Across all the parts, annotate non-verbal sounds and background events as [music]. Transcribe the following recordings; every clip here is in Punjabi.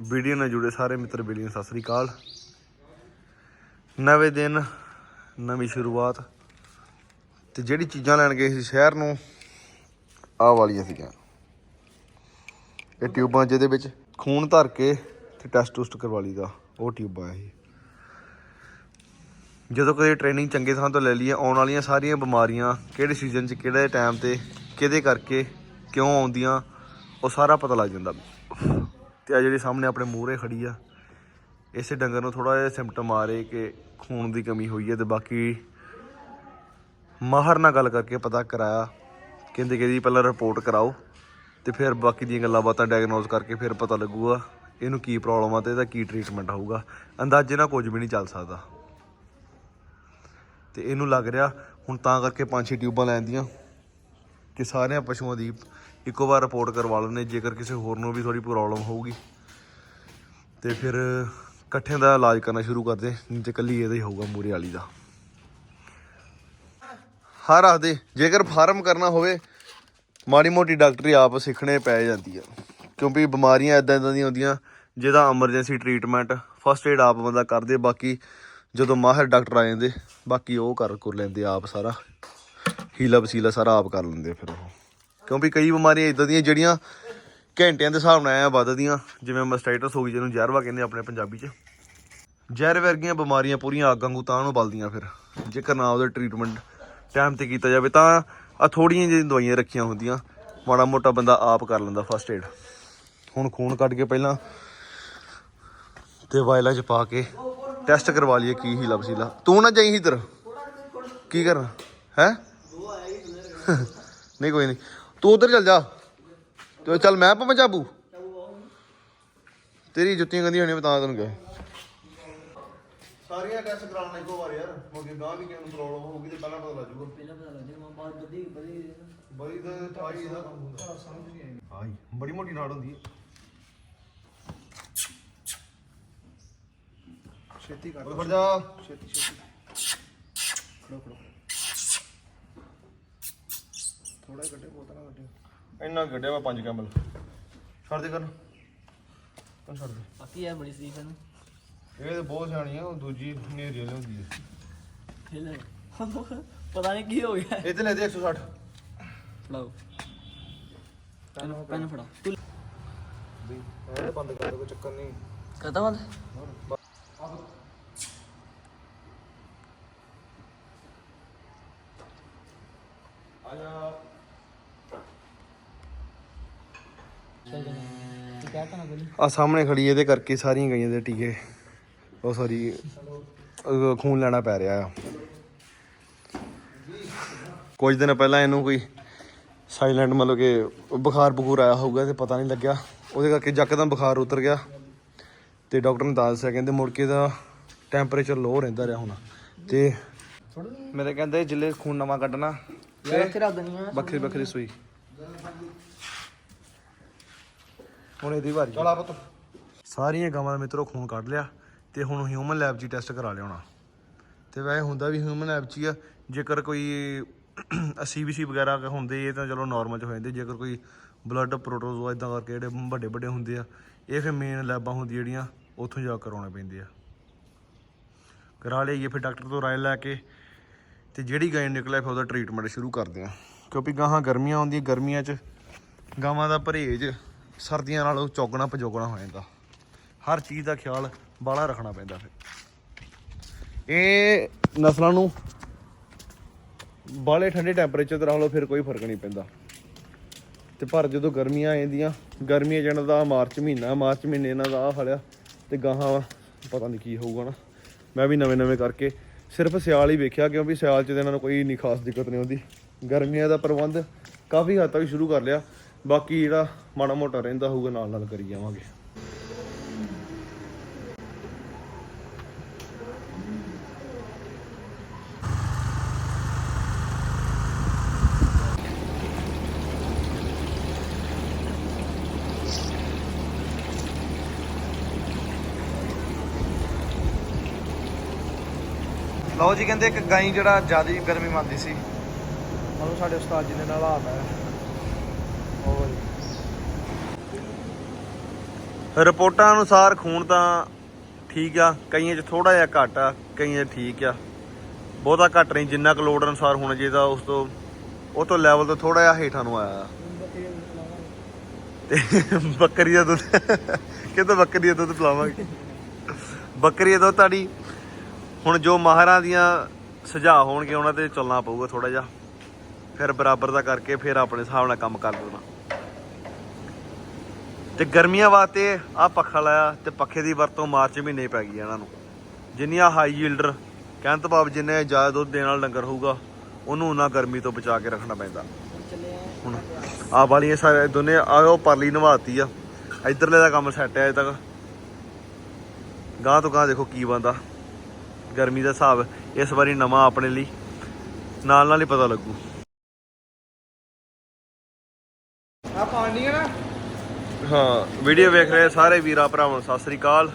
ਵੀਡੀਓ ਨਾਲ ਜੁੜੇ ਸਾਰੇ ਮਿੱਤਰ ਬੇਲੀ ਨੂੰ ਸਤਿ ਸ੍ਰੀ ਅਕਾਲ। ਨਵੇਂ ਦਿਨ, ਨਵੀਂ ਸ਼ੁਰੂਆਤ। ਤੇ ਜਿਹੜੀ ਚੀਜ਼ਾਂ ਲੈਣ ਗਏ ਸੀ ਸ਼ਹਿਰ ਨੂੰ, ਆਹ ਵਾਲੀਆਂ ਸੀਗੀਆਂ। ਇਹ ਟਿਊਬਾਂ ਜਿਹਦੇ ਵਿੱਚ ਖੂਨ ਧਰ ਕੇ ਤੇ ਟੈਸਟ ਟੂਸਟ ਕਰਵਾ ਲਈਦਾ, ਉਹ ਟਿਊਬਾਂ ਇਹ। ਜਦੋਂ ਕੋਈ ਟ੍ਰੇਨਿੰਗ ਚੰਗੇ ਥਾਂ ਤੋਂ ਲੈ ਲਈਏ, ਆਉਣ ਵਾਲੀਆਂ ਸਾਰੀਆਂ ਬਿਮਾਰੀਆਂ, ਕਿਹੜੇ ਸੀਜ਼ਨ 'ਚ, ਕਿਹੜੇ ਟਾਈਮ ਤੇ, ਕਿਹਦੇ ਕਰਕੇ ਕਿਉਂ ਆਉਂਦੀਆਂ, ਉਹ ਸਾਰਾ ਪਤਾ ਲੱਗ ਜਾਂਦਾ। ਤੇ ਆ ਜਿਹੜੀ ਸਾਹਮਣੇ ਆਪਣੇ ਮੂਹਰੇ ਖੜੀ ਆ, ਇਸੇ ਡੰਗਰ ਨੂੰ ਥੋੜਾ ਜਿਹਾ ਸਿੰਪਟਮ ਆ ਰਹੇ ਕਿ ਖੂਨ ਦੀ ਕਮੀ ਹੋਈ ਹੈ ਤੇ ਬਾਕੀ ਮਾਹਰ ਨਾਲ ਗੱਲ ਕਰਕੇ ਪਤਾ ਕਰਾਇਆ, ਕਹਿੰਦੇ ਕਿ ਜੀ ਪਹਿਲਾਂ ਰਿਪੋਰਟ ਕਰਾਓ ਤੇ ਫਿਰ ਬਾਕੀ ਦੀਆਂ ਗੱਲਾਂ ਬਾਤਾਂ ਡਾਇਗਨੋਸ ਕਰਕੇ ਫਿਰ ਪਤਾ ਲੱਗੂਗਾ ਇਹਨੂੰ ਕੀ ਪ੍ਰੋਬਲਮ ਆ ਤੇ ਇਹਦਾ ਕੀ ਟ੍ਰੀਟਮੈਂਟ ਹੋਊਗਾ। ਅੰਦਾਜ਼ੇ ਨਾਲ ਕੁਝ ਵੀ ਨਹੀਂ ਚੱਲ ਸਕਦਾ। ਤੇ ਇਹਨੂੰ ਲੱਗ ਰਿਹਾ, ਹੁਣ ਤਾਂ ਕਰਕੇ ਪੰਜ ਛੇ ਟਿਊਬਾਂ ਲੈਂਦੀਆਂ ਕਿ ਸਾਰਿਆਂ ਪਸ਼ੂਆਂ ਦੀ ਇੱਕੋ ਵਾਰ ਰਿਪੋਰਟ ਕਰਵਾ ਲੈਣੇ ਜੇਕਰ ਕਿਸੇ ਹੋਰ ਨੂੰ ਵੀ ਥੋੜੀ ਪ੍ਰੋਬਲਮ ਹੋਊਗੀ। ਤੇ ਫਿਰ ਇਕੱਠਿਆਂ ਦਾ ਇਲਾਜ ਕਰਨਾ ਸ਼ੁਰੂ ਕਰਦੇ ਨਹੀਂ ਤੇ ਕੱਲੀ ਇਹਦਾ ਹੀ ਹੋਊਗਾ ਮੂਰੇ ਵਾਲੀ ਦਾ। ਹਾਂ ਰੱਖਦੇ ਜੇਕਰ ਫਾਰਮ ਕਰਨਾ ਹੋਵੇ, ਮਾੜੀ ਮੋਟੀ ਡਾਕਟਰੀ ਆਪ ਸਿੱਖਣੇ ਪੈ ਜਾਂਦੀ ਆ। ਕਿਉਂਕਿ ਬਿਮਾਰੀਆਂ ਇਦਾਂ ਇਦਾਂ ਦੀਆਂ ਹੁੰਦੀਆਂ, ਜਿਹਦਾ ਐਮਰਜੈਂਸੀ ਟ੍ਰੀਟਮੈਂਟ ਫਸਟ ਏਡ ਆਪ ਬੰਦਾ ਕਰਦੇ, ਬਾਕੀ ਜਦੋਂ ਮਾਹਰ ਡਾਕਟਰ ਆ ਜਾਂਦੇ, ਬਾਕੀ ਉਹ ਕਰ ਕਰ ਲੈਂਦੇ ਆਪ ਸਾਰਾ। ਹੀਲਾ ਵਸੀਲਾ ਸਾਰਾ ਆਪ ਕਰ ਲੈਂਦੇ ਫਿਰ ਉਹ। ਕਿਉਂਕਿ ਕਈ ਬਿਮਾਰੀਆਂ ਇਦਾਂ ਦੀਆਂ ਜਿਹੜੀਆਂ ਘੰਟਿਆਂ ਦੇ ਹਿਸਾਬ ਨਾਲ ਐ ਵੱਧਦੀਆਂ ਜਿਵੇਂ ਮਸਟਾਈਟਸ ਹੋ ਗਈ, ਜਿਹਨੂੰ ਜ਼ਹਿਰਵਾ ਕਹਿੰਦੇ ਆਪਣੇ ਪੰਜਾਬੀ 'ਚ। ਜ਼ਹਿਰ ਵਰਗੀਆਂ ਬਿਮਾਰੀਆਂ ਪੂਰੀਆਂ ਅੱਗ ਵਾਂਗੂ ਤਾਂ ਨੂੰ ਬਲਦੀਆਂ ਫਿਰ। ਜੇਕਰ ਨਾ ਉਹਦਾ ਟ੍ਰੀਟਮੈਂਟ ਟਾਈਮ ਤੇ ਕੀਤਾ ਜਾਵੇ, ਤਾਂ ਆ ਥੋੜੀਆਂ ਜਿਹੀਆਂ ਦਵਾਈਆਂ ਰੱਖੀਆਂ ਹੁੰਦੀਆਂ। ਮਾੜਾ ਮੋਟਾ ਬੰਦਾ ਆਪ ਕਰ ਲੈਂਦਾ ਫਸਟ ਏਡ ਹੁਣ ਖੂਨ ਕੱਢ ਕੇ ਪਹਿਲਾਂ ਤੇ ਵਾਇਲਾਂ 'ਚ ਪਾ ਕੇ ਟੈਸਟ ਕਰਵਾ ਲਈਏ ਕੀ ਹੀਲਾ ਵਸੀਲਾ ਤੂੰ ਨਾ ਜਾਈ ਇਧਰ। ਕੀ ਕਰਨਾ? ਹੈ? [laughs] ਨਹੀਂ, ਕੋਈ ਨਹੀਂ। ਤੂੰ ਉਧਰ ਚੱਲ ਜਾ। ਤੇ ਚੱਲ ਮੈਂ ਪਵਾਂ ਚਾਬੂ ਤੇਰੀ ਜੁੱਤੀਆਂ ਗੰਦੀਆਂ ਹੋਣੀਆਂ ਬਤਾ ਤੈਨੂੰ ਕਿਹਾ। ਸਾਰੀਆਂ ਟੈਸਟ ਕਰਾਉਣਾ ਇੱਕੋ ਵਾਰ ਯਾਰ। ਮੋਗੇ ਗਾਂ ਵੀ ਕਿਉਂ ਪ੍ਰੋਬਲਮ ਹੋਊਗੀ ਤੇ ਪਹਿਲਾਂ ਪਤਾ ਲੱਗ ਜਾਊਗਾ ਪਹਿਲਾਂ ਪਤਾ ਲੱਗ ਜਾਊਗਾ ਬਾਅਦ ਬਦੀ ਬਦੀ ਬੜੀ ਤਾਂ ਥਾਈ ਇਹਦਾ ਕੰਮ ਹੁੰਦਾ ਸਮਝ ਨਹੀਂ ਆਈ ਆਈ ਬੜੀ ਮੋਟੀ ਨਾੜ ਹੁੰਦੀ ਹੈ ਛੇਤੀ ਕਰ ਫੜ ਜਾ। ਛੇਤੀ ਛੇਤੀ। ਖੜੋ ਖੜੋ। ਥੋੜਾ ਬਹੁਤਾ ਨਾ ਇੰਨਾ ਗੱਡਿਆ ਵਾ 5 ਕੈਮਲ। ਛੱਡ ਦੇ ਕਰਨ। ਤੂੰ ਛੱਡ ਦੇ। ਬਾਕੀ ਇਹ ਬੜੀ ਸੀ ਫਨ ਇਹ ਤੇ ਬਹੁਤ ਸਿਆਣੀ ਆ ਉਹ ਦੂਜੀ ਨੇਰੀ ਵਾਲੀ ਹੁੰਦੀ ਹੈ ਹਿਲ ਪਤਾ ਨਹੀਂ ਕੀ ਹੋ ਗਿਆ। ਇਹ ਤੇ ਲੈ ਦੇ 160 ਫੜਾਓ। ਪੈਨ ਪੈਨ ਫੜਾ ਤੂੰ ਵੀ ਇਹ ਬੰਦ ਕਰ ਦੋ ਕੋਈ ਚੱਕਰ ਨਹੀਂ। ਕਰਦਾ ਬੰਦ ਆ ਜਾ ਚੱਲ ਜਾ ਤੂੰ ਕਹਿ ਤਾ ਨਾ ਬੋਲੀ ਆ ਸਾਹਮਣੇ ਖੜੀ ਇਹਦੇ ਕਰਕੇ ਸਾਰੀਆਂ ਗਈਆਂ ਦੇ ਟੀਕੇ। ਉਹ ਸਾਰੀ ਖੂਨ ਲੈਣਾ ਪੈ ਰਿਹਾ ਆ। ਕੁਝ ਦਿਨ ਪਹਿਲਾਂ ਇਹਨੂੰ ਕੋਈ ਸਾਇਲੈਂਟ ਮਤਲਬ ਕਿ ਬੁਖਾਰ ਬਖੂਰ ਆਇਆ ਹੋਊਗਾ ਤੇ ਪਤਾ ਨਹੀਂ ਲੱਗਿਆ। ਉਹਦੇ ਕਰਕੇ ਯਕਦਮ ਬੁਖਾਰ ਉਤਰ ਗਿਆ। ਤੇ ਡਾਕਟਰ ਨੇ ਦੱਸਿਆ ਕਹਿੰਦੇ ਮੁੜ ਕੇ ਦਾ ਟੈਂਪਰੇਚਰ ਲੋ ਰਹਿੰਦਾ ਰਿਹਾ ਹੁਣ। ਤੇ ਮੇਰੇ ਕਹਿੰਦੇ ਜਿਲੇ ਖੂਨ ਨਵਾਂ ਕੱਢਣਾ। ਵੱਖਰੀ ਵੱਖਰੀ ਸੂਈ। ਹੁਣ ਇਹਦੀ ਵਾਰੀ ਚਲ ਆ ਪੁੱਤ। ਸਾਰੀਆਂ ਗਾਵਾਂ ਦਾ ਮਿੱਤਰੋ ਖੂਨ ਕੱਢ ਲਿਆ ਤੇ ਹੁਣ ਹਿਊਮਨ ਲੈਬ 'ਚ ਹੀ ਟੈਸਟ ਕਰਾ ਲਿਆਉਣਾ। ਤੇ ਵੈਸੇ ਹੁੰਦਾ ਵੀ ਹਿਊਮਨ ਲੈਬ 'ਚ ਹੀ ਆ ਜੇਕਰ ਕੋਈ ਸੀਬੀਸੀ ਵਗੈਰਾ ਹੁੰਦੇ ਇਹ ਤਾਂ ਚਲੋ ਨਾਰਮਲ 'ਚ ਹੋ ਜਾਂਦੇ। ਜੇਕਰ ਕੋਈ ਬਲੱਡ ਪ੍ਰੋਟੋਜ਼ੋਆ ਇਦਾਂ ਕਰਕੇ ਜਿਹੜੇ ਵੱਡੇ ਵੱਡੇ ਹੁੰਦੇ ਆ ਇਹ ਫਿਰ ਮੇਨ ਲੈਬਾਂ ਹੁੰਦੀਆਂ ਜਿਹੜੀਆਂ ਉੱਥੋਂ ਜਾ ਕਰਾਉਣੇ ਪੈਂਦੇ ਆ। ਕਰਾ ਲਈਏ ਫਿਰ ਡਾਕਟਰ ਤੋਂ ਰਾਏ ਲੈ ਕੇ ਤੇ ਜਿਹੜੀ ਗਾਂ ਨਿਕਲਿਆ ਫਿਰ ਉਹਦਾ ਟ੍ਰੀਟਮੈਂਟ ਸ਼ੁਰੂ ਕਰਦੇ ਆ। ਕਿਉਂਕਿ ਗਾਹਾਂ ਗਰਮੀਆਂ ਆਉਂਦੀਆਂ ਗਰਮੀਆਂ 'ਚ ਗਾਵਾਂ ਦਾ ਪਰਹੇਜ ਸਰਦੀਆਂ ਨਾਲੋਂ ਚੌਗਣਾ ਪਜੋਗਣਾ ਹੋ ਜਾਂਦਾ। ਹਰ ਚੀਜ਼ ਦਾ ਖਿਆਲ ਬਾਹਲਾ ਰੱਖਣਾ ਪੈਂਦਾ ਫਿਰ। ਇਹ ਨਸਲਾਂ ਨੂੰ ਬਾਹਲੇ ਠੰਡੇ ਟੈਂਪਰੇਚਰ ਤੇ ਰੱਖ ਲਓ, ਫਿਰ ਕੋਈ ਫ਼ਰਕ ਨਹੀਂ ਪੈਂਦਾ। ਤੇ ਪਰ ਜਦੋਂ ਗਰਮੀਆਂ ਆ ਜਾਂਦੀਆਂ ਗਰਮੀਆਂ ਜਣ ਦਾ ਮਾਰਚ ਮਹੀਨਾ, ਮਾਰਚ ਮਹੀਨੇ ਇਹਨਾਂ ਦਾ ਆ ਫੜਿਆ ਤੇ ਗਾਹਾਂ ਪਤਾ ਨਹੀਂ ਕੀ ਹੋਊਗਾ ਨਾ। ਮੈਂ ਵੀ ਨਵੇਂ ਨਵੇਂ ਕਰਕੇ ਸਿਰਫ ਸਿਆਲ ਹੀ ਵੇਖਿਆ, ਕਿਉਂਕਿ ਸਿਆਲ 'ਚ ਤਾਂ ਇਹਨਾਂ ਨੂੰ ਕੋਈ ਨਹੀਂ ਖਾਸ ਦਿੱਕਤ ਨਹੀਂ ਆਉਂਦੀ। ਗਰਮੀਆਂ ਦਾ ਪ੍ਰਬੰਧ ਕਾਫੀ ਹੱਦ ਤੱਕ ਸ਼ੁਰੂ ਕਰ ਲਿਆ। ਬਾਕੀ ਜਿਹੜਾ ਮਾੜਾ ਮੋਟਾ ਰਹਿੰਦਾ ਹੋਊਗਾ, ਨਾਲ ਨਾਲ ਕਰੀ ਜਾਵਾਂਗੇ। ਲਓ ਜੀ, ਕਹਿੰਦੇ ਇੱਕ ਗਾਈ ਜਿਹੜਾ ਜ਼ਿਆਦਾ ਗਰਮੀ ਮੰਨਦੀ ਸੀ। ਉਹ ਸਾਡੇ ਉਸਤਾਦ ਜੀ ਨੇ ਨਾਲ ਹਾਲਾਤ ਹੈ। ਰਿਪੋਰਟਾਂ ਅਨੁਸਾਰ ਖੂਨ ਤਾਂ ਠੀਕ ਆ, ਕਈਆਂ 'ਚ ਥੋੜਾ ਜਿਹਾ ਘੱਟ ਆ, ਕਈਆਂ 'ਚ ਠੀਕ ਆ। ਬਹੁਤਾ ਘੱਟ ਨਹੀਂ, ਜਿੰਨਾ ਕੁ ਲੋੜ ਅਨੁਸਾਰ ਹੋਣਾ ਚਾਹੀਦਾ ਉਸ ਤੋਂ, ਉਹ ਤੋਂ ਲੈਵਲ ਤੋਂ ਥੋੜਾ ਜਿਹਾ ਹੇਠਾਂ ਨੂੰ ਆਇਆ। ਤੇ ਬੱਕਰੀ ਦਾ ਦੁੱਧ ਕਿਤੇ ਬੱਕਰੀ ਦਾ ਦੁੱਧ ਪਿਲਾਵਾਂਗੇ। ਬੱਕਰੀ ਦਾ ਦੁੱਧ ਤੁਹਾਡੀ, ਹੁਣ ਜੋ ਮਾਹਰਾਂ ਦੀਆਂ ਸੁਝਾਅ ਹੋਣਗੇ, ਉਹਨਾਂ ਤੇ ਚੱਲਣਾ ਪਊਗਾ ਥੋੜਾ ਜਿਹਾ। ਫਿਰ ਬਰਾਬਰ ਦਾ ਕਰਕੇ ਫਿਰ ਆਪਣੇ ਹਿਸਾਬ ਨਾਲ ਕੰਮ ਕਰ ਦੇਣਾ ਤੇ ਗਰਮੀਆਂ ਵਾਸਤੇ ਆ ਪੱਖਾ ਲਾਇਆ ਤੇ ਪੱਖੇ ਦੀ ਵਰਤੋਂ ਮਾਰਚ ਮਹੀਨੇ ਪੈ ਗਈ ਇਹਨਾਂ ਨੂੰ। ਜਿੰਨੀਆਂ ਹਾਈ ਯੀਲਡਰ ਕਹਿਣ ਤੋਂ ਭਾਵ ਜਿੰਨੇ ਜ਼ਿਆਦਾ ਦੁੱਧ ਦੇਣ ਵਾਲਾ ਡੰਗਰ ਹੋਊਗਾ, ਉਹਨੂੰ ਉਹਨਾਂ ਗਰਮੀ ਤੋਂ ਬਚਾ ਕੇ ਰੱਖਣਾ ਪੈਂਦਾ। ਹੁਣ ਆ ਵਾਲੀਆਂ ਸਾਰੇ ਦੋਨੇ ਆ ਉਹ ਪਰਲੀ ਨਵਾਤੀ ਆ। ਇਧਰਲੇ ਦਾ ਕੰਮ ਸੈੱਟ ਹੈ ਅਜੇ ਤੱਕ। ਗਾਂ ਤੋਂ ਗਾਂ ਦੇਖੋ ਕੀ ਬੰਦਾ ਗਰਮੀ ਦਾ ਹਿਸਾਬ ਇਸ ਵਾਰੀ ਨਵਾਂ ਆਪਣੇ ਲਈ ਨਾਲ ਨਾਲ ਹੀ ਪਤਾ ਲੱਗੂ। ਆ ਪਾਣੀ ਨਾ? ਹਾਂ ਵੀਡੀਓ ਵੇਖ ਰਹੇ ਸਾਰੇ ਵੀਰਾਂ, ਭਰਾਵਾਂ ਨੂੰ ਸਤਿ ਸ੍ਰੀ ਅਕਾਲ।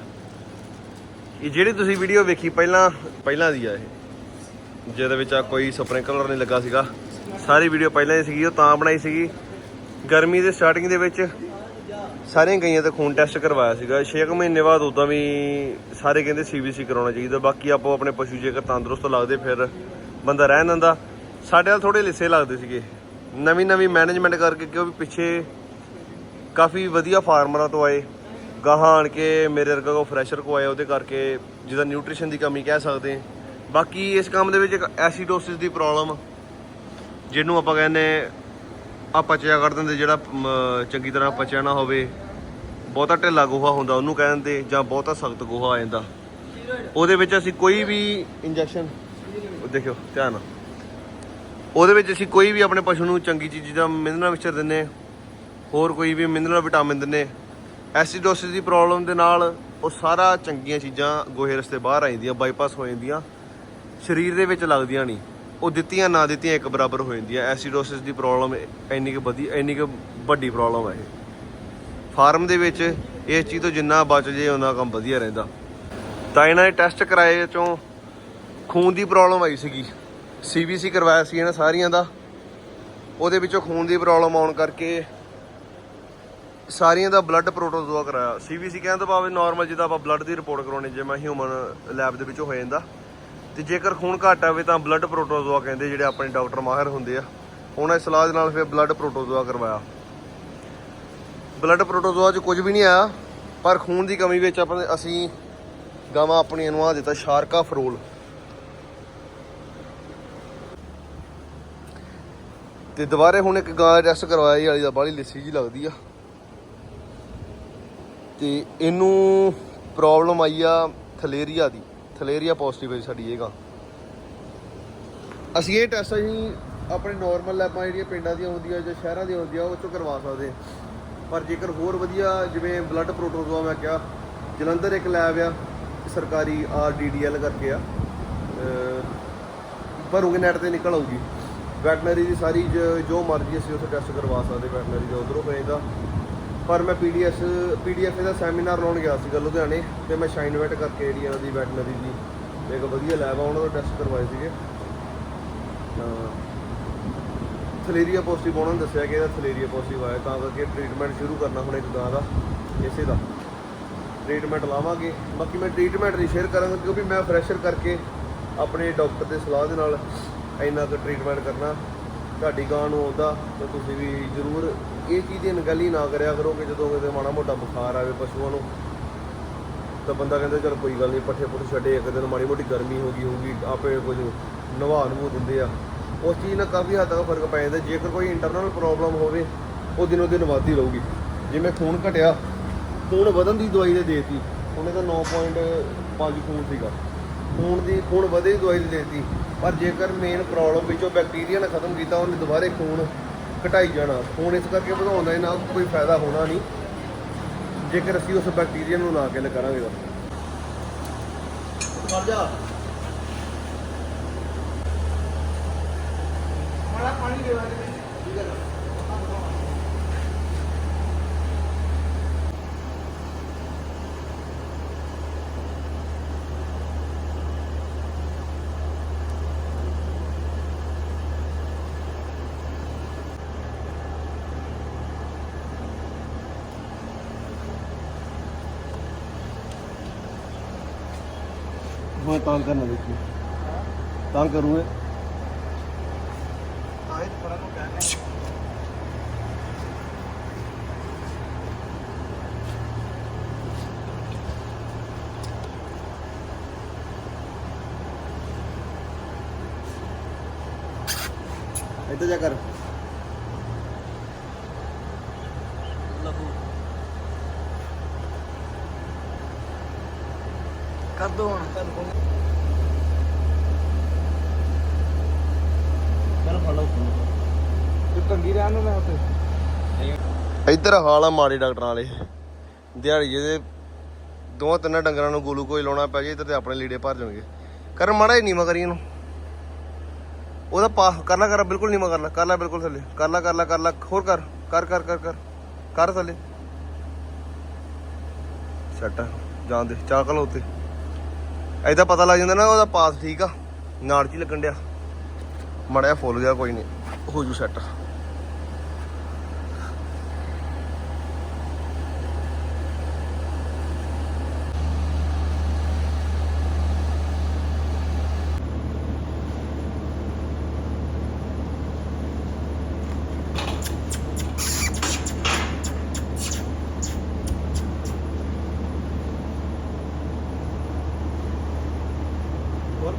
ਇਹ ਜਿਹੜੀ ਤੁਸੀਂ ਵੀਡੀਓ ਵੇਖੀ ਪਹਿਲਾਂ ਪਹਿਲਾਂ ਦੀ ਆ ਇਹ। ਜਿਹਦੇ ਵਿੱਚ ਆ ਕੋਈ ਸਪ੍ਰਿੰਕਲਰ ਨਹੀਂ ਲੱਗਾ ਸੀਗਾ। ਸਾਰੀ ਵੀਡੀਓ ਪਹਿਲਾਂ ਹੀ ਸੀਗੀ, ਉਹ ਤਾਂ ਬਣਾਈ ਸੀਗੀ। ਗਰਮੀ ਦੇ ਸਟਾਰਟਿੰਗ ਦੇ ਵਿੱਚ ਸਾਰੀਆਂ ਗਈਆਂ ਤੇ ਖੂਨ ਟੈਸਟ ਕਰਵਾਇਆ ਸੀਗਾ। 6 ਮਹੀਨੇ ਬਾਅਦ ਉਦਾਂ ਵੀ ਸਾਰੇ ਕਹਿੰਦੇ ਸੀਬੀਸੀ ਕਰਾਉਣਾ ਚਾਹੀਦਾ। ਬਾਕੀ ਆਪੋ ਆਪਣੇ ਪਸ਼ੂ ਜੇਕਰ ਤੰਦਰੁਸਤ ਲੱਗਦੇ, ਫਿਰ ਬੰਦਾ ਰਹਿ ਜਾਂਦਾ ਸਾਡੇ ਨਾਲ ਥੋੜੇ ਲਿੱਸੇ ਲੱਗਦੇ ਸੀਗੇ। ਨਵੀਂ ਨਵੀਂ ਮੈਨੇਜਮੈਂਟ ਕਰਕੇ ਕਿਉਂਕਿ ਪਿੱਛੇ ਕਾਫੀ ਵਧੀਆ ਫਾਰਮਰਾਂ ਤੋਂ ਆਏ, ਗਾਹਾਂ ਆਣ ਕੇ ਮੇਰੇ ਵਰਗਾ ਕੋ ਫਰੈਸ਼ਰ ਕੋ ਆਏ, ਉਹਦੇ ਕਰਕੇ ਜਿਹਦਾ ਨਿਊਟ੍ਰੀਸ਼ਨ ਦੀ ਕਮੀ ਕਹਿ ਸਕਦੇ ਬਾਕੀ ਇਸ ਕੰਮ ਦੇ ਵਿੱਚ ਇੱਕ ਐਸੀਡੋਸਿਸ ਦੀ ਪ੍ਰੋਬਲਮ ਜਿਹਨੂੰ ਆਪਾਂ ਕਹਿੰਦੇ ਆ ਪਚਿਆ ਕਰ ਦਿੰਦੇ, ਜਿਹੜਾ ਚੰਗੀ ਤਰ੍ਹਾਂ ਪਚਿਆ ਨਾ ਹੋਵੇ, ਬਹੁਤਾ ਢਿੱਲਾ ਗੋਹਾ ਹੁੰਦਾ, ਉਹਨੂੰ ਕਹਿੰਦੇ ਜਾਂ ਬਹੁਤਾ ਸਖਤ ਗੋਹਾ ਆ ਜਾਂਦਾ। ਉਹਦੇ ਵਿੱਚ ਅਸੀਂ ਕੋਈ ਵੀ ਇੰਜੈਕਸ਼ਨ ਦੇਖਿਓ, ਧਿਆਨ ਨਾਲ। ਉਹਦੇ ਵਿੱਚ ਅਸੀਂ ਕੋਈ ਵੀ ਆਪਣੇ ਪਸ਼ੂ ਨੂੰ ਚੰਗੀ ਚੀਜ਼ ਦਾ ਮਿਨਰਲ ਮਿਕਸਚਰ ਦਿੰਨੇ ਹੋਰ ਕੋਈ ਵੀ ਮਿਨਰਲ ਵਿਟਾਮਿਨ ਦਿੰਨੇ ਐਸੀਡੋਸਿਸ ਦੀ ਪ੍ਰੋਬਲਮ ਦੇ ਨਾਲ ਉਹ ਸਾਰਾ ਚੰਗੀਆਂ ਚੀਜ਼ਾਂ ਗੋਹੇ ਰਸਤੇ ਬਾਹਰ ਆ ਜਾਂਦੀਆਂ, ਬਾਈਪਾਸ ਹੋ ਜਾਂਦੀਆਂ। ਸਰੀਰ ਦੇ ਵਿੱਚ ਲੱਗਦੀਆਂ ਨਹੀਂ। ਉਹ ਦਿੱਤੀਆਂ, ਨਾ ਦਿੱਤੀਆਂ ਇੱਕ ਬਰਾਬਰ ਹੋ ਜਾਂਦੀਆਂ। ਐਸੀਡੋਸਿਸ ਦੀ ਪ੍ਰੋਬਲਮ ਇੰਨੀ ਕੁ ਵਧੀ, ਇੰਨੀ ਕੁ ਵੱਡੀ ਪ੍ਰੋਬਲਮ ਹੈ ਇਹ। ਫਾਰਮ ਦੇ ਵਿੱਚ ਇਸ ਚੀਜ਼ ਤੋਂ ਜਿੰਨਾ ਬਚ ਜੇ ਉਹਨਾਂ ਕੰਮ ਵਧੀਆ ਰਹਿੰਦਾ। ਤਾਂ ਇਹਨਾਂ ਨੇ ਟੈਸਟ ਕਰਾਏ ਚੋਂ ਖੂਨ ਦੀ ਪ੍ਰੋਬਲਮ ਆਈ ਸੀਗੀ। ਸੀਬੀਸੀ ਕਰਵਾਇਆ ਸੀ ਇਹਨਾਂ ਸਾਰੀਆਂ ਦਾ। ਉਹਦੇ ਵਿੱਚੋਂ ਖੂਨ ਦੀ ਪ੍ਰੋਬਲਮ ਆਉਣ ਕਰਕੇ ਸਾਰੀਆਂ ਦਾ ਬਲੱਡ ਪ੍ਰੋਟੋਜ਼ੋਆ ਕਰਾਇਆ। ਸੀਬੀਸੀ ਕਹਿਣ ਤੋਂ ਭਾਵੇਂ ਨਾਰਮਲ ਜਿੱਦਾਂ ਆਪਾਂ ਬਲੱਡ ਦੀ ਰਿਪੋਰਟ ਕਰਾਉਣੀ, ਜਿਵੇਂ ਹਿਊਮਨ ਲੈਬ ਦੇ ਵਿੱਚੋਂ ਹੋ ਜਾਂਦਾ। ਤੇ ਜੇਕਰ ਖੂਨ ਘੱਟ ਆਵੇ ਤਾਂ ਬਲੱਡ ਪ੍ਰੋਟੋਜ਼ੋਆ ਕਹਿੰਦੇ ਜਿਹੜੇ ਆਪਣੇ ਡਾਕਟਰ ਮਾਹਿਰ ਹੁੰਦੇ ਆ। ਉਹਨਾਂ ਦੀ ਸਲਾਹ ਦੇ ਨਾਲ ਫਿਰ ਬਲੱਡ ਪ੍ਰੋਟੋਜ਼ੋਆ ਕਰਵਾਇਆ। ਬਲੱਡ ਪ੍ਰੋਟੋਜ਼ੋਆ 'ਚ ਕੁਝ ਵੀ ਨਹੀਂ ਆਇਆ, ਪਰ ਖੂਨ ਦੀ ਕਮੀ ਵਿੱਚ ਆਪਾਂ ਅਸੀਂ ਗਾਵਾਂ ਆਪਣੀਆਂ ਨੂੰ ਆ ਦਿੱਤਾ, ਸ਼ਾਰਕਾ ਫਰੋਲ। ਤੇ ਦੁਬਾਰੇ ਹੁਣ ਇੱਕ ਗਾਂ ਟੈਸਟ ਕਰਵਾਇਆ ਜੀ ਵਾਲੀ ਦਾ ਬਾਹਲੀ ਲਿੱਸੀ ਜੀ ਲੱਗਦੀ ਆ। ਤੇ ਇਹਨੂੰ ਪ੍ਰੋਬਲਮ ਆਈ ਆ ਥਲੇਰੀਆ ਦੀ। ਥਲੇਰੀਆ ਪੋਜ਼ਿਟਿਵ ਹੈ ਸਾਡੀ, ਇਹ ਅਸੀਂ ਇਹ ਟੈਸਟ ਅਸੀਂ ਆਪਣੇ ਨਾਰਮਲ ਲੈਬਾਂ ਜਿਹੜੀਆਂ ਪਿੰਡਾਂ ਦੀਆਂ ਹੁੰਦੀਆਂ ਜਾਂ ਸ਼ਹਿਰਾਂ ਦੀਆਂ ਹੁੰਦੀਆਂ, ਉਹ ਚੋਂ ਕਰਵਾ ਸਕਦੇ ਪਰ ਜੇਕਰ ਹੋਰ ਵਧੀਆ ਜਿਵੇਂ ਬਲੱਡ ਪ੍ਰੋਟੋਕੋਲ ਮੈਂ ਕਿਹਾ, ਜਲੰਧਰ ਇੱਕ ਲੈਬ ਆ, ਸਰਕਾਰੀ ਆਰਡੀਡੀਐਲ ਕਰਕੇ ਆ। ਭਰੂਗੇ ਭਰੋਗੇ ਨੈਟ ਤੇ ਨਿਕਲ ਆਊਗੀ। ਵੈਟਨਰੀ ਦੀ ਸਾਰੀ ਜ- ਜੋ ਮਰਜ਼ੀ ਅਸੀਂ ਉੱਥੇ ਟੈਸਟ ਕਰਵਾ ਸਕਦੇ ਵੈਟਨਰੀ ਦਾ ਉਧਰੋਂ ਪਏਗਾ। ਪਰ ਮੈਂ ਪੀਡੀਐਸ ਪੀਡੀਐਫ ਦਾ ਸੈਮੀਨਾਰ ਲਾਉਣ ਗਿਆ ਸੀਗਾ ਲੁਧਿਆਣੇ ਤੇ ਮੈਂ ਸ਼ਾਈਨ ਵੈਟ ਕਰਕੇ ਜਿਹੜੀ ਇਹਨਾਂ ਦੀ ਵੈਟਨਰੀ ਦੀ ਇੱਕ ਵਧੀਆ ਲੈਬ ਆ, ਉਹਨਾਂ ਦਾ ਟੈਸਟ ਕਰਵਾਏ ਸੀਗੇ। ਤਾਂ ਥਲੇਰੀਆ ਪੋਜ਼ਿਟਿਵ ਉਹਨਾਂ ਨੇ ਦੱਸਿਆ ਕਿ ਇਹਦਾ ਥਲੇਰੀਆ ਪੋਜ਼ਿਟਿਵ ਆਇਆ, ਤਾਂ ਕਰਕੇ ਟ੍ਰੀਟਮੈਂਟ ਸ਼ੁਰੂ ਕਰਨਾ ਹੁਣ ਇੱਕ ਗਾਂ ਦਾ, ਇਸੇ ਦਾ। ਟ੍ਰੀਟਮੈਂਟ ਲਾਵਾਂਗੇ। ਬਾਕੀ ਮੈਂ ਟ੍ਰੀਟਮੈਂਟ ਨਹੀਂ ਸ਼ੇਅਰ ਕਰਾਂਗਾ ਕਿਉਂਕਿ ਮੈਂ ਫਰੈਸ਼ਰ ਕਰਕੇ ਆਪਣੇ ਡਾਕਟਰ ਦੇ ਸਲਾਹ ਦੇ ਨਾਲ ਇੰਨਾ ਕੁ ਟ੍ਰੀਟਮੈਂਟ ਕਰਨਾ। ਤੁਹਾਡੀ ਗਾਂ ਨੂੰ ਆਉਂਦਾ, ਤਾਂ ਤੁਸੀਂ ਵੀ ਜ਼ਰੂਰ ਇਹ ਚੀਜ਼ ਦੀ ਅਣਗਹਿਲੀ ਨਾ ਕਰਿਆ ਕਰੋ ਕਿ ਜਦੋਂ ਕਿਤੇ ਮਾੜਾ ਮੋਟਾ ਬੁਖਾਰ ਆਵੇ ਪਸ਼ੂਆਂ ਨੂੰ, ਤਾਂ ਬੰਦਾ ਕਹਿੰਦਾ ਚਲ ਕੋਈ ਗੱਲ ਨਹੀਂ, ਪੱਠੇ ਪੁੱਠੇ ਛੱਡੇ, ਇੱਕ ਦਿਨ ਮਾੜੀ ਮੋਟੀ ਗਰਮੀ ਹੋ ਗਈ ਹੋਊਗੀ, ਆਪੇ ਕੁਝ ਨਵਾ ਨਵੂ ਦਿੰਦੇ ਆ। ਉਸ ਚੀਜ਼ ਨਾਲ ਕਾਫੀ ਹੱਦ ਤੱਕ ਫ਼ਰਕ ਪੈ ਜਾਂਦਾ, ਜੇਕਰ ਕੋਈ ਇੰਟਰਨਲ ਪ੍ਰੋਬਲਮ ਹੋਵੇ, ਉਹ ਦਿਨੋ ਦਿਨ ਵੱਧਦੀ ਰਹੂਗੀ। ਜਿਵੇਂ ਖੂਨ ਘਟਿਆ, ਖੂਨ ਵਧਣ ਦੀ ਦਵਾਈ ਦੇ ਦੇਤੀ, ਉਹਨੇ ਤਾਂ 9.5 ਖੂਨ ਸੀਗਾ। ਖੂਨ ਦੀ, ਖੂਨ ਵਧੇ ਦੀ ਦਵਾਈ ਦੇ ਦੇਤੀ। ਪਰ ਜੇਕਰ ਮੇਨ ਪ੍ਰੋਬਲਮ ਵਿੱਚੋਂ ਬੈਕਟੀਰੀਆ ਨੇ ਖਤਮ ਕੀਤਾ, ਉਹਨੇ ਦੁਬਾਰੇ ਖੂਨ ਘਟਾਈ ਜਾਣਾ। ਖੂਨ ਇਸ ਕਰਕੇ ਵਧਾਉਣ ਦਾ ਇਹਨਾਂ ਕੋਈ ਫਾਇਦਾ ਹੋਣਾ ਨਹੀਂ। ਜੇਕਰ ਅਸੀਂ ਉਸ ਬੈਕਟੀਰੀਆ ਨੂੰ ਨਾ ਕਿਲ ਕਰਾਂਗੇ ਤਾਂ। ਮਰ ਜਾ। ਮਾੜਾ ਪਾਣੀ ਦੇ ਵਾਲੇ ਮੈਂ ਤੰਗ ਕਰਨਾ ਦੇਖੀ ਤੰਗ ਕਰੂਏ ਆਏ ਥੋੜਾ ਨੂੰ ਕਹਿ ਇੱਧਰ ਜਾ ਕਰ ਲਹੂ ਕਰ ਦੋ ਹੁਣ ਚਲ ਫੜੋ ਤੂੰ ਰਹਿਣ ਨੂੰ ਮੈਂ ਉੱਤੇ ਇੱਧਰ ਹਾਲ ਆ ਮਾੜੇ ਡਾਕਟਰਾਂ ਵਾਲੇ। ਦਿਹਾੜੀ ਜਿਹਦੇ ਦੋਵਾਂ ਤਿੰਨਾਂ ਡੰਗਰਾਂ ਨੂੰ ਗਲੂਕੋਜ਼ ਲਾਉਣਾ ਪੈ ਜੇ ਇੱਧਰ ਤੇ ਆਪਣੇ ਲੀੜੇ ਭਰ ਜਾਣਗੇ। ਕਰ ਮਾੜਾ ਹੀ ਨੀਮਾ ਕਰੀ ਇਹਨੂੰ। ਉਹਦਾ ਪਾ ਕਰ ਲਾ, ਕਰ ਬਿਲਕੁਲ ਨੀਮਾ ਕਰ ਲਾ ਕਰ ਲਾ ਬਿਲਕੁਲ ਥੱਲੇ। ਕਰ ਲਾ ਕਰ ਲਾ ਕਰ ਲਾ, ਹੋਰ ਕਰ ਕਰ ਕਰ ਕਰ ਕਰ ਕਰ ਥੱਲੇ। ਸੱਟ ਜਾਣ ਦੇ ਚਾਕਲ ਉੱਤੇ ਐਦਾਂ ਪਤਾ ਲੱਗ ਜਾਂਦਾ ਨਾ ਉਹਦਾ ਪਾਸ ਠੀਕ ਆ। ਨਾੜ ਚ ਲੱਗਣ ਡਿਆ। ਮੜਿਆ ਫੁੱਲ ਗਿਆ ਕੋਈ ਨਹੀਂ, ਹੋ ਜੂ ਸੈੱਟ।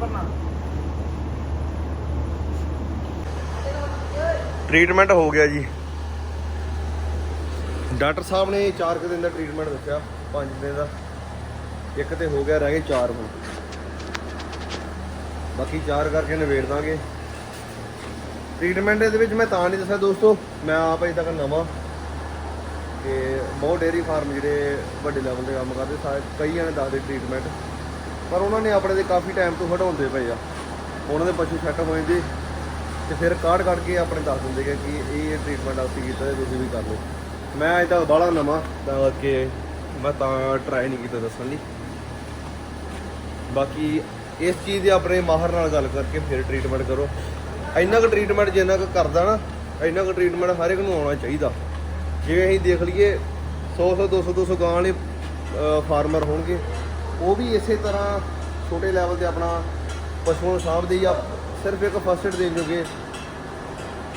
ਭਰਨਾ ਟ੍ਰੀਟਮੈਂਟ ਹੋ ਗਿਆ ਜੀ। ਡਾਕਟਰ ਸਾਹਿਬ ਨੇ 4 ਕੁ ਦਿਨ ਦਾ ਟ੍ਰੀਟਮੈਂਟ ਦੱਸਿਆ 5 ਦਿਨ ਦਾ। ਇੱਕ ਤੇ ਹੋ ਗਿਆ, ਰਹਿ ਗਏ 4 ਹੁਣ। ਬਾਕੀ 4 ਕਰਕੇ ਨਿਬੇੜ ਦਾਂਗੇ। ਟ੍ਰੀਟਮੈਂਟ ਇਹਦੇ ਵਿੱਚ ਮੈਂ ਤਾਂ ਨਹੀਂ ਦੱਸਿਆ ਦੋਸਤੋ, ਮੈਂ ਆਪ ਅਜੇ ਤੱਕ ਨਵਾਂ। ਤੇ ਬਹੁਤ ਡੇਰੀ ਫਾਰਮ ਜਿਹੜੇ ਵੱਡੇ ਲੈਵਲ ਤੇ ਕੰਮ ਕਰਦੇ, ਸਾਰੇ ਕਈ ਜਣੇ ਦੱਸਦੇ ਟ੍ਰੀਟਮੈਂਟ ਪਰ ਉਹਨਾਂ ਨੇ ਆਪਣੇ ਦੇ ਕਾਫੀ ਟਾਈਮ ਤੋਂ ਹਟਾਉਂਦੇ ਪਏ ਆ। ਉਹਨਾਂ ਦੇ ਪਸ਼ੂ ਸੈੱਟ ਹੋ ਜਾਂਦੇ ਤੇ ਫਿਰ ਕਾਰਡ ਕੱਢ ਕੇ ਆਪਣੇ ਦੱਸ ਦਿੰਦੇ ਕਿ ਕਿ ਇਹ ਟ੍ਰੀਟਮੈਂਟ ਅਸੀਂ ਕੀਤਾ ਤੇ ਤੁਸੀਂ ਵੀ ਕਰ ਲਓ। ਮੈਂ ਅਜੇ ਤੱਕ ਬਾਹਲਾ ਨਵਾਂ, ਤਾਂ ਕਰਕੇ ਮੈਂ ਤਾਂ ਟਰਾਈ ਨਹੀਂ ਕੀਤਾ ਦੱਸਣ ਲਈ। ਬਾਕੀ ਇਸ ਚੀਜ਼ ਦੇ ਆਪਣੇ ਮਾਹਰ ਨਾਲ ਗੱਲ ਕਰਕੇ ਫਿਰ ਟ੍ਰੀਟਮੈਂਟ ਕਰੋ। ਇੰਨਾ ਕੁ ਟ੍ਰੀਟਮੈਂਟ ਜਿੰਨਾ ਕੁ ਕਰਦਾ ਨਾ, ਇੰਨਾ ਕੁ ਟ੍ਰੀਟਮੈਂਟ ਹਰ ਇੱਕ ਨੂੰ ਆਉਣਾ ਚਾਹੀਦਾ। ਜਿਵੇਂ ਅਸੀਂ ਦੇਖ ਲਈਏ 100 100 200 200 ਗਾਂ ਵਾਲੇ ਫਾਰਮਰ ਹੋਣਗੇ। ਉਹ ਵੀ ਇਸੇ ਤਰ੍ਹਾਂ ਛੋਟੇ ਲੈਵਲ ਤੇ ਆਪਣਾ ਪਸ਼ੂਆਂ ਨੂੰ ਸਾਂਭਦੇ ਜਾਂ ਸਿਰਫ ਇੱਕ ਫਸਟ ਏਡ ਦੇਣ ਜੋਗੇ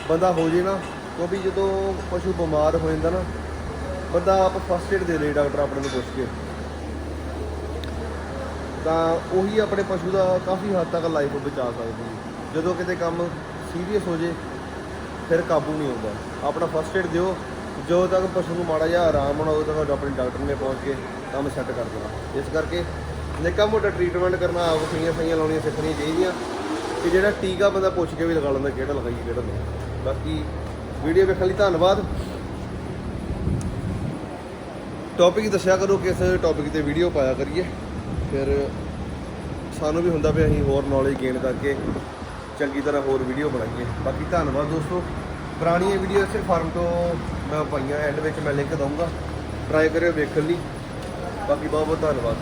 ਬੰਦਾ ਹੋ ਜੇ ਨਾ, ਕਿਉਂਕਿ ਜਦੋਂ ਪਸ਼ੂ ਬਿਮਾਰ ਹੋ ਜਾਂਦਾ ਨਾ, ਬੰਦਾ ਆਪ ਫਸਟ ਏਡ ਦੇ ਦੇ ਡਾਕਟਰ ਆਪਣੇ ਨੂੰ ਪੁੱਛ ਕੇ। ਤਾਂ ਉਹੀ ਆਪਣੇ ਪਸ਼ੂ ਦਾ ਕਾਫੀ ਹੱਦ ਤੱਕ ਲਾਈਫ ਬਚਾ ਸਕਦੀ ਹੈ ਜਦੋਂ ਕਿਤੇ ਕੰਮ ਸੀਰੀਅਸ ਹੋ ਜੇ, ਫਿਰ ਕਾਬੂ ਨਹੀਂ ਆਉਂਦਾ। ਆਪਣਾ ਫਸਟ ਏਡ ਦਿਓ ਜਦੋਂ ਤੱਕ ਪਸ਼ੂ ਨੂੰ ਮਾੜਾ ਜਿਹਾ ਆਰਾਮ ਹੋਣਾ, ਉਦੋਂ ਤੱਕ ਆਪਣੇ ਡਾਕਟਰ ਨੇ ਪਹੁੰਚ ਕੇ ਕੰਮ ਸੈੱਟ ਕਰ ਦੇਣਾ। ਇਸ ਕਰਕੇ ਨਿੱਕਾ ਮੋਟਾ ਟ੍ਰੀਟਮੈਂਟ ਕਰਨਾ, ਆਪ ਫਈਆਂ ਸਈਆਂ ਲਾਉਣੀਆਂ ਸਿੱਖਣੀਆਂ ਚਾਹੀਦੀਆਂ। ਕਿ ਜਿਹੜਾ ਟੀਕਾ ਬੰਦਾ ਪੁੱਛ ਕੇ ਵੀ ਲਗਾ ਲੈਂਦਾ, ਕਿਹੜਾ ਲਗਾਈਏ, ਕਿਹੜਾ ਨਹੀਂ। ਬਾਕੀ ਵੀਡੀਓ ਵੇਖਣ ਲਈ ਧੰਨਵਾਦ। ਟੌਪਿਕ ਦੱਸਿਆ ਕਰੋ, ਕਿਸ ਟੌਪਿਕ ਤੇ ਵੀਡੀਓ ਪਾਇਆ ਕਰੀਏ। ਫਿਰ ਸਾਨੂੰ ਵੀ ਹੁੰਦਾ ਵੀ ਅਸੀਂ ਹੋਰ ਨੌਲੇਜ ਗੇਨ ਕਰਕੇ ਚੰਗੀ ਤਰ੍ਹਾਂ ਹੋਰ ਵੀਡੀਓ ਬਣਾਈਏ। ਬਾਕੀ ਧੰਨਵਾਦ ਦੋਸਤੋ। ਪੁਰਾਣੀਆਂ ਵੀਡੀਓ ਸਿਰਫ ਫਾਰਮ ਤੋਂ ਮੈਂ ਪਾਈਆਂ ਐਂਡ ਵਿੱਚ ਮੈਂ ਲਿੰਕ ਦਊਂਗਾ। ਟਰਾਈ ਕਰਿਓ ਵੇਖਣ ਲਈ। ਬਾਕੀ ਬਹੁਤ ਬਹੁਤ ਧੰਨਵਾਦ।